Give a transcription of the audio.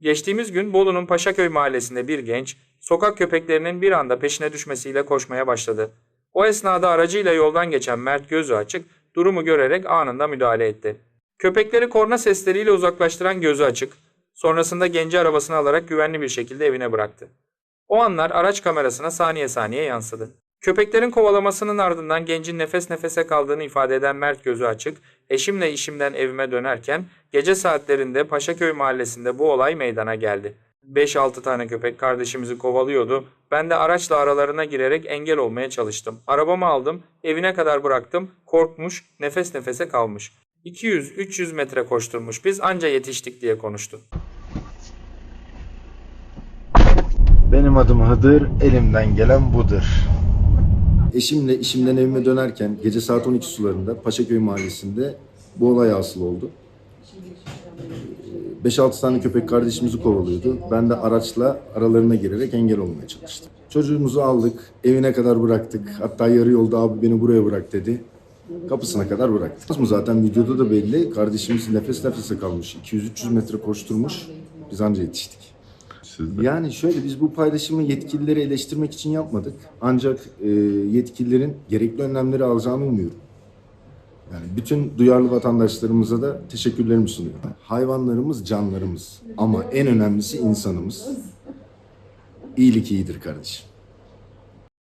Geçtiğimiz gün Bolu'nun Paşaköy mahallesinde bir genç, sokak köpeklerinin bir anda peşine düşmesiyle koşmaya başladı. O esnada aracıyla yoldan geçen Mert gözü açık, durumu görerek anında müdahale etti. Köpekleri korna sesleriyle uzaklaştıran gözü açık, sonrasında genci arabasına alarak güvenli bir şekilde evine bıraktı. O anlar araç kamerasına saniye saniye yansıdı. Köpeklerin kovalamasının ardından gencin nefes nefese kaldığını ifade eden Mert gözü açık, eşimle işimden evime dönerken gece saatlerinde Paşaköy mahallesinde bu olay meydana geldi. 5-6 tane köpek kardeşimizi kovalıyordu. Ben de araçla aralarına girerek engel olmaya çalıştım. Arabamı aldım, evine kadar bıraktım. Korkmuş, nefes nefese kalmış. 200-300 metre koşturmuş. Biz anca yetiştik diye konuştu. Benim adım Hıdır, elimden gelen budur. Eşimle işimden evime dönerken gece saat 12 sularında Paşaköy mahallesinde bu olay hasıl oldu. Ee, 5-6 tane köpek kardeşimizi kovalıyordu. Ben de araçla aralarına girerek engel olmaya çalıştım. Çocuğumuzu aldık, evine kadar bıraktık. Hatta yarı yolda abi beni buraya bırak dedi. Kapısına kadar bıraktık. Zaten videoda da belli. Kardeşimiz nefes nefese kalmış. 200-300 metre koşturmuş. Biz anca yetiştik. Siz de. Yani şöyle biz bu paylaşımı yetkilileri eleştirmek için yapmadık. Ancak e, yetkililerin gerekli önlemleri alacağını umuyorum. Yani bütün duyarlı vatandaşlarımıza da teşekkürlerimi sunuyorum. Hayvanlarımız canlarımız ama en önemlisi insanımız. İyilik iyidir kardeşim.